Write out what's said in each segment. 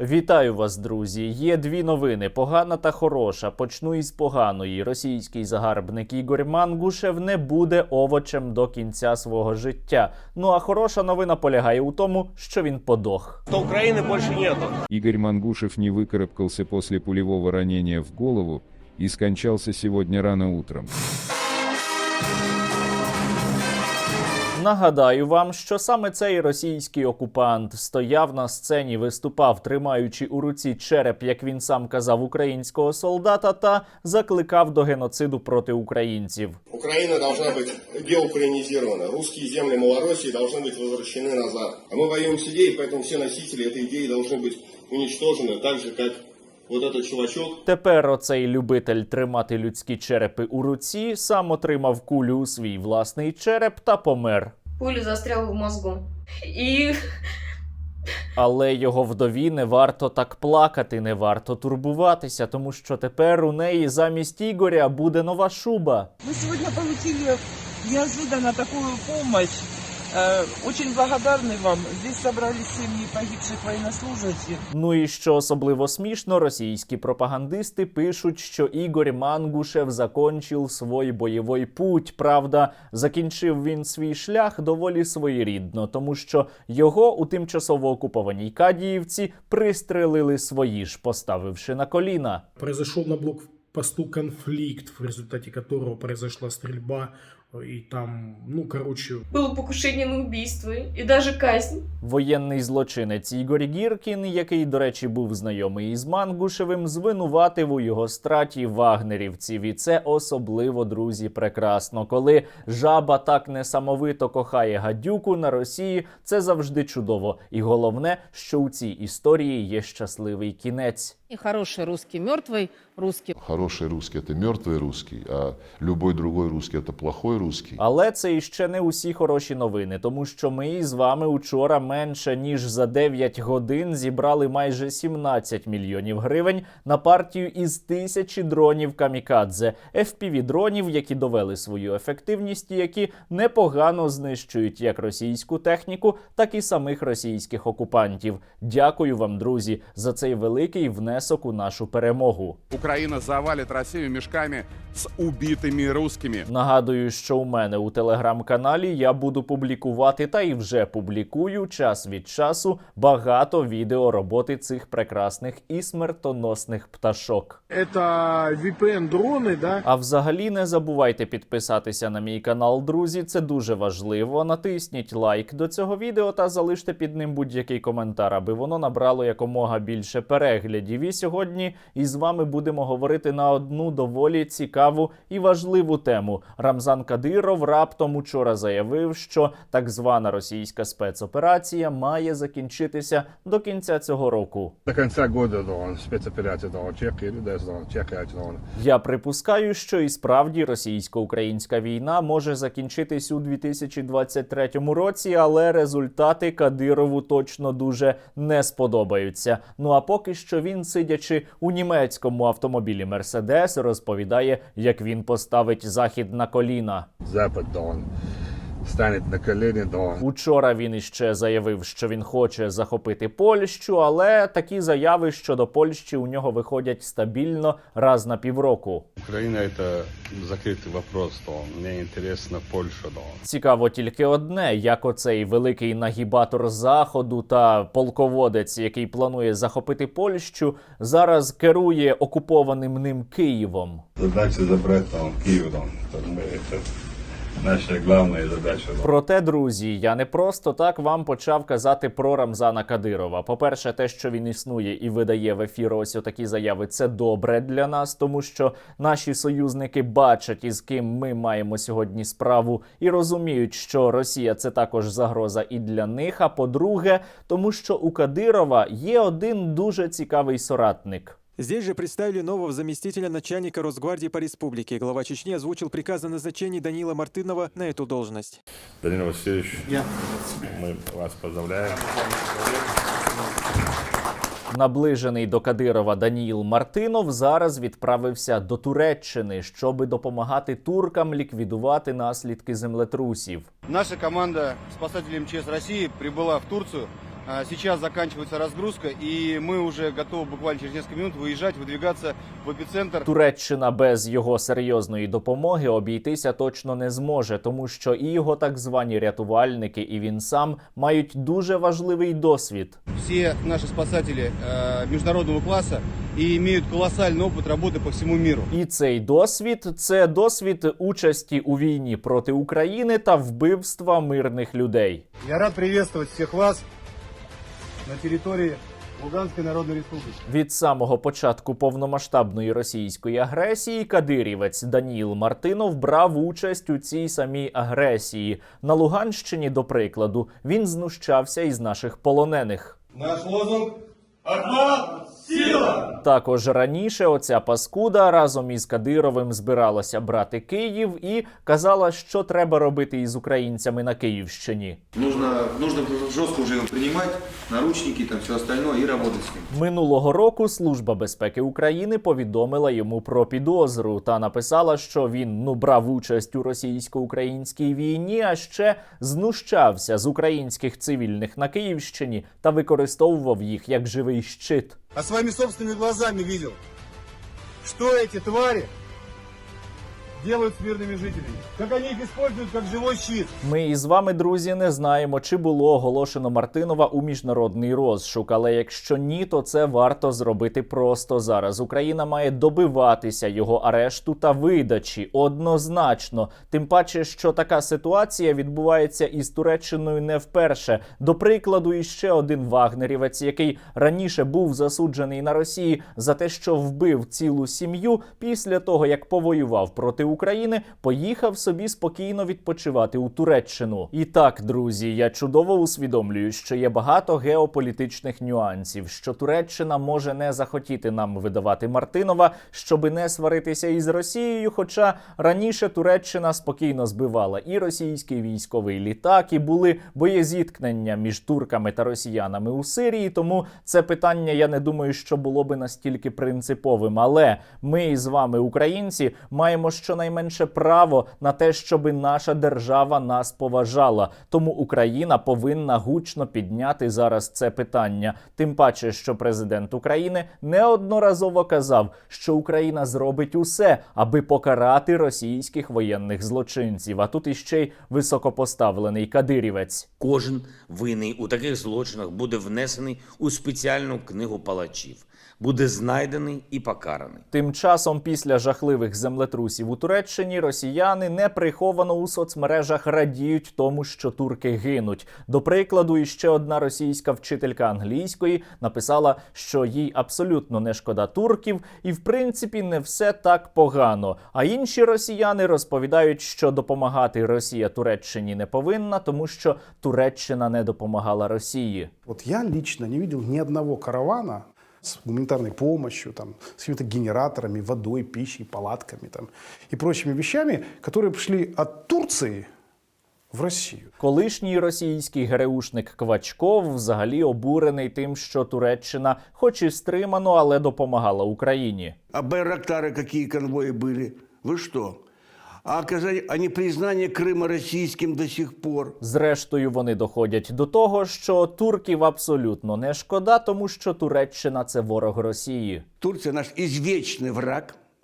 Вітаю вас, друзі. Є дві новини: погана та хороша. Почну із поганої. Російський загарбник Ігор Мангушев не буде овочем до кінця свого життя. Ну а хороша новина полягає у тому, що він подох. то Украины больше нету. Игорь Мангушев не выкарабкался после пулевого ранения в голову и скончался сегодня рано утром. Нагадаю вам, що саме цей російський окупант стояв на сцені, виступав, тримаючи у руці череп, як він сам казав, українського солдата, та закликав до геноциду проти українців. Украина должна быть деукраинизирована. Русские земли Малороссии должны быть возвращены назад. А мы воюем с идеей, поэтому все носители этой идеи должны быть уничтожены, так же, как вот этот чувачок, Тепер оцей любитель тримати людські черепи у руці сам отримав кулю у свій власний череп та помер. Пуля застряла в мозгу. И Але його вдові не варто так плакати, не варто турбуватися, тому що тепер у неї замість Ігоря буде нова шуба. Мы сегодня получили неожиданно такую помощь. Э, Очень благодарны вам. Здесь собрались семьи погибших военнослужащих. Ну і що особливо смішно, російські пропагандисти пишуть, що Ігор Мангушев закончив свій бойовий путь. Правда, закінчив він свій шлях доволі своєрідно, тому що його у тимчасово окупованій Кадіївці пристрелили свої ж, поставивши на коліна. Произошел на блокпосту конфликт, в результате которого произошла стрельба, и там, ну, короче, было покушение на убийство и даже казнь. Воєнний злочинець Ігор Гіркін, який, до речі, був знайомий із Мангушевим, звинуватив у його страті вагнерівців. І це особливо, друзі, прекрасно. Коли жаба так несамовито кохає гадюку на Росії, це завжди чудово. І головне, що у цій історії є щасливий кінець. И хороший русский, мертвый русский. Хороший русский – это мертвый русский, а любой другой русский – это плохой русский. Але це іще не усі хороші новини, тому що ми із вами учора менше ніж за 9 годин зібрали майже 17 мільйонів гривень на партію із тисячі дронів камікадзе, fpv дронів, які довели свою ефективність, і які непогано знищують як російську техніку, так і самих російських окупантів. Дякую вам, друзі, за цей великий внесок у нашу перемогу. Украина завалит Россию мешками с убитыми русскими. Нагадую, що у мене у телеграм-каналі я буду публікувати та і вже публікую час від часу багато відео роботи цих прекрасних і смертоносних пташок. это VPN-дроны, да, А взагалі не забувайте підписатися на мій канал, друзі. Це дуже важливо. Натисніть лайк до цього відео та залиште під ним будь-який коментар, аби воно набрало якомога більше переглядів. І сьогодні із вами будемо говорити на одну доволі цікаву і важливу тему. Рамзан Кадиров раптом учора заявив, що так звана російська спецоперація має закінчитися до кінця цього року. До да, да, Чехия. Я припускаю, що і справді російсько-українська війна може закінчитись у 2023 році, але результати Кадирову точно дуже не сподобаються. Ну а поки що він, сидячи у німецькому автомобілі Мерседес, розповідає, як він поставить захід на коліна. Запад да, он станет на колени да. Учора він іще заявив, що він хоче захопити Польщу, але такі заяви щодо Польщі у нього виходять стабільно раз на півроку. Украина это закрытый вопрос, то мне интересно Польша, да. Цікаво тільки одне, як оцей великий нагібатор заходу та полководець, який планує захопити Польщу, зараз керує окупованим ним Києвом. Задача забрать там Киев, да. Это, мы- это наша главная задача. Проте, друзі, я не просто так вам почав казати про Рамзана Кадирова. По-перше, те, що він існує і видає в ефір ось отакі заяви, це добре для нас, тому що наші союзники бачать, із ким ми маємо сьогодні справу, і розуміють, що Росія це також загроза і для них. А по-друге, тому що у Кадирова є один дуже цікавий соратник. Здесь же представили нового заместителя начальника Росгвардии по республике. Глава Чечни озвучил приказ о назначении Данила Мартынова на эту должность. Данил Васильевич, мы вас поздравляем. Наближений до Кадирова Даніїл Мартинов зараз відправився до Туреччини, щоби допомагати туркам ліквідувати наслідки землетрусів. Наша команда спасателей МЧС России прибыла в Турцию А, Сейчас заканчивается разгрузка, и мы уже готовы буквально через несколько минут выезжать, выдвигаться в эпицентр. Туреччина без його серйозної допомоги обійтися точно не зможе, тому що і його так звані рятувальники, і він сам мають дуже важливий досвід. Все наши спасатели э, международного класса и имеют колоссальный опыт работы по всему миру. І цей досвід це досвід участі у війні проти України та вбивства мирних людей. Я рад приветствовать всех вас на території Луганської народної республіки. Від самого початку повномасштабної російської агресії кадирівець Даніл Мартинов брав участь у цій самій агресії. На Луганщині, до прикладу, він знущався із наших полонених. Наш лозунг Також раніше оця паскуда разом із Кадировим збиралася брати Київ і казала, що треба робити із українцями на Київщині. Нужно, нужно жестко уже его принимать, наручники, там все остальное и работать с ним. Минулого року Служба безпеки України повідомила йому про підозру та написала, що він ну брав участь у російсько-українській війні, а ще знущався з українських цивільних на Київщині та використовував їх як живий щит. А своими собственными глазами видел, что эти твари делают с мирными жителями. Как они их используют как живой щит. Ми із вами, друзі, не знаємо, чи було оголошено Мартинова у міжнародний розшук. Але якщо ні, то це варто зробити просто зараз. Україна має добиватися його арешту та видачі однозначно. Тим паче, що така ситуація відбувається із Туреччиною не вперше. До прикладу, іще один вагнерівець, який раніше був засуджений на Росії за те, що вбив цілу сім'ю, після того як повоював проти України, поїхав собі спокійно відпочивати у Туреччину. І так, друзі, я чудово усвідомлюю, що є багато геополітичних нюансів, що Туреччина може не захотіти нам видавати Мартинова, щоби не сваритися із Росією. Хоча раніше Туреччина спокійно збивала і російський військовий літак, і були боєзіткнення між турками та росіянами у Сирії. Тому це питання я не думаю, що було би настільки принциповим. Але ми із вами, українці, маємо щонайменше право на те, щоби наша держава нас поважала. Тому Україна повинна гучно підняти зараз це питання. Тим паче, що президент України неодноразово казав, що Україна зробить усе, аби покарати російських воєнних злочинців. А тут іще й високопоставлений кадирівець. Кожен винний у таких злочинах буде внесений у спеціальну книгу палачів, буде знайдений і покараний. Тим часом, після жахливих землетрусів у Туреччині, росіяни неприховано у соцмережах радіють тому, що турки гинуть. До прикладу, іще одна російська вчителька англійської написала, що їй абсолютно не шкода турків, і в принципі не все так погано. А інші росіяни розповідають, що допомагати Росія Туреччині не повинна, тому що Туреччина не допомагала Росії. Вот я лично не видел ни одного каравана с гуманитарной помощью, там, с какими-то генераторами, водой, пищей, палатками там, и прочими вещами, которые пришли от Турции в Россию. Колишній російський ГРУшник Квачков взагалі обурений тим, що Туреччина, хоч і стримано, але допомагала Україні. А байрактары какие конвои были? Вы что? А оказание, а не признание Крыма российским до сих пор? Зрештою, вони доходять до того, що турків абсолютно не шкода, тому що Туреччина це ворог Росії. Турция наш извечный враг,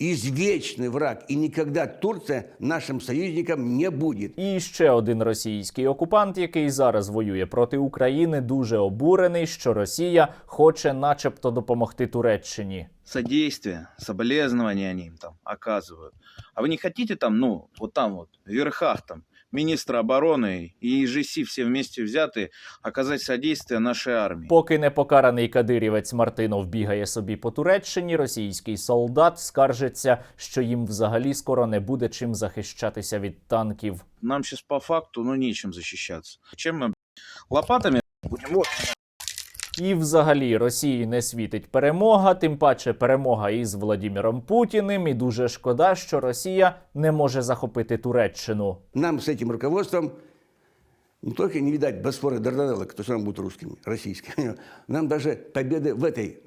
извечный враг. И никогда Турция нашим союзником не будет. І ще один російський окупант, який зараз воює проти України, дуже обурений, що Росія хоче, начебто, допомогти Туреччині. Содействие, соболезнования они им там оказывают. А вы не хотите там, ну, вот там вот, в верхах там, министра обороны и ЖСИ все вместе взятые оказать содействие нашей армии? Поки непокараний кадирівець Мартинов бігає собі по Туреччині, російський солдат скаржиться, що їм взагалі скоро не буде чим захищатися від танків. Нам сейчас по факту, ну, нечем защищаться. Чем мы лопатами будем? Вот. І взагалі Росії не світить перемога, тим паче перемога із Владіміром Путіним. І дуже шкода, що Росія не може захопити Туреччину. Нам с этим руководством не только не видать Босфора и Дарданелла, кто сам будет русскими, российскими, нам даже победы в этой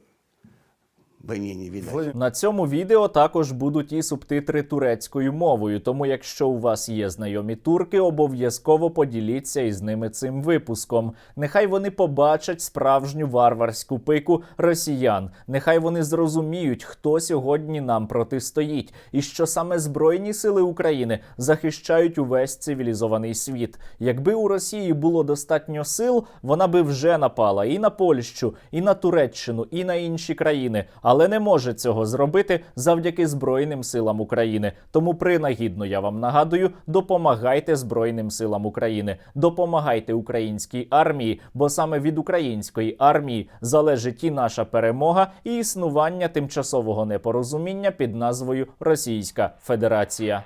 войне не. На цьому відео також будуть і субтитри турецькою мовою. Тому, якщо у вас є знайомі турки, обов'язково поділіться із ними цим випуском. Нехай вони побачать справжню варварську пику росіян. Нехай вони зрозуміють, хто сьогодні нам протистоїть, і що саме Збройні сили України захищають увесь цивілізований світ. Якби у Росії було достатньо сил, вона би вже напала і на Польщу, і на Туреччину, і на інші країни, але не може цього зробити завдяки Збройним силам України. Тому принагідно я вам нагадую: допомагайте Збройним силам України, допомагайте українській армії, бо саме від української армії залежить і наша перемога, і існування тимчасового непорозуміння під назвою Російська Федерація.